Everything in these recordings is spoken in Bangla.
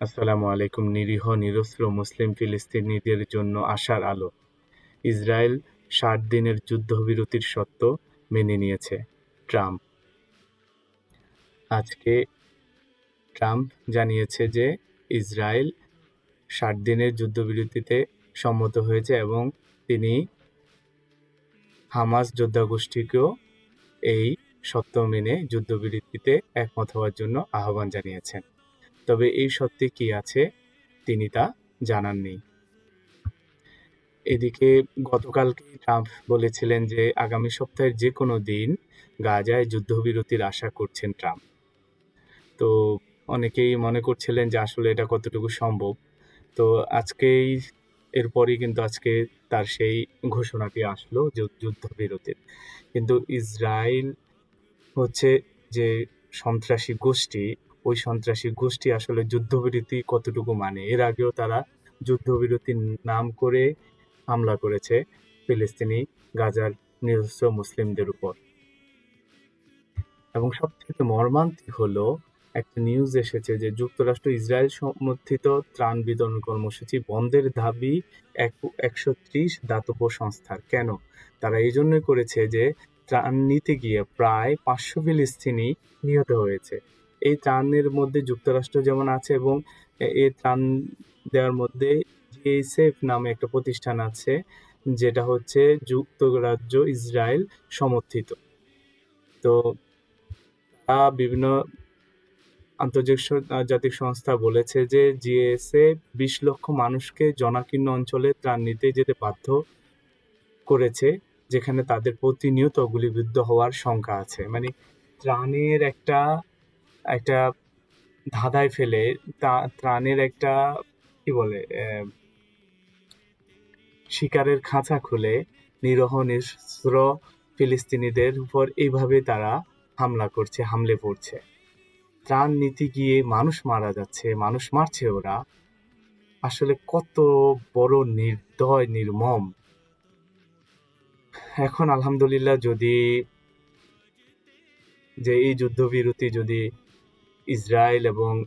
আসসালামু আলাইকুম, নিরীহ, নিরস্ত্র মুসলিম ফিলিস্তিনিদের জন্য আশার আলো। ইসরায়েল ষাট দিনের যুদ্ধবিরতির শর্ত মেনে নিয়েছে ট্রাম্প। আজকে ট্রাম্প জানিয়েছে যে ইসরায়েল ষাট দিনের যুদ্ধবিরতিতে সম্মত হয়েছে এবং তিনি হামাস যোদ্ধা গোষ্ঠীকেও এই সত্য মেনে যুদ্ধবিরতিতে একমত হওয়ার জন্য আহ্বান জানিয়েছেন। তবে এই সত্যি কি আছে, তিনি তা জানাননি। এদিকে গতকালকে ট্রাম্প বলেছিলেন যে, আগামী সপ্তাহের যে কোনো দিন গাজায় যুদ্ধবিরতির আশা করছেন ট্রাম্প। তো অনেকেই মনে করছিলেন যে, আসলে এটা কতটুকু সম্ভব। তো আজকেই, এরপরই কিন্তু আজকে তার সেই ঘোষণাটি আসলো যুদ্ধবিরতির। কিন্তু ইসরায়েল হচ্ছে যে সন্ত্রাসী গোষ্ঠী ওই সন্ত্রাসী গোষ্ঠী আসলে যুদ্ধবিরতি কতটুকু মানে? এর আগেও তারা যুদ্ধবিরতির নাম করে হামলা করেছে ফিলিস্তিনি, গাজার নিরস্ত্র মুসলিমদের উপর। এবং সব থেকে মর্মান্তিক হলো, একটা নিউজ এসেছে যে যুক্তরাষ্ট্র ইসরায়েল সমর্থিত ত্রাণ বিতরণ কর্মসূচি বন্ধের দাবি একশো ত্রিশ দাতব্য সংস্থার। কেন? তারা এই জন্যই করেছে যে ত্রাণ নিতে গিয়ে প্রায় পাঁচশো ফিলিস্তিনি নিহত হয়েছে। এই ত্রাণের মধ্যে যুক্তরাষ্ট্র যেমন আছে এবং এই ত্রাণ দেওয়ার মধ্যে জিএসএফ নামে একটা প্রতিষ্ঠান আছে, যেটা হচ্ছে যুক্তরাজ্য ইসরায়েল সমর্থিত। তো তা বিভিন্ন আন্তর্জাতিক সংস্থা বলেছে যে জিএসএ বিশ লক্ষ মানুষকে জনাকীর্ণ অঞ্চলে ত্রাণ নিতে যেতে বাধ্য করেছে, যেখানে তাদের প্রতিনিয়ত গুলিবিদ্ধ হওয়ার শঙ্কা আছে। মানে ত্রাণের একটা একটা ধাঁধায় ফেলে ত্রাণের একটা, কি বলে শিকারের খাঁচা খুলে নিরহ নিঃস্র ফিলিস্তিনিদের উপর এইভাবে তারা হামলা করছে, হামলে পড়ছে। ত্রাণ নীতি গিয়ে মানুষ মারা যাচ্ছে, মানুষ মারছে ওরা। আসলে কত বড় নির্দয়, নির্মম। এখন আলহামদুলিল্লাহ যদি যে এই যুদ্ধবিরতি যদি ইসরায়েল এবং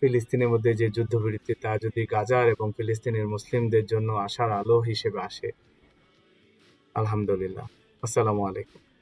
ফিলিস্তিনের মধ্যে যে যুদ্ধবিরতি, তা যদি গাজার এবং ফিলিস্তিনের মুসলিমদের জন্য আশার আলো হিসেবে আসে। আলহামদুলিল্লাহ। আসসালামু আলাইকুম।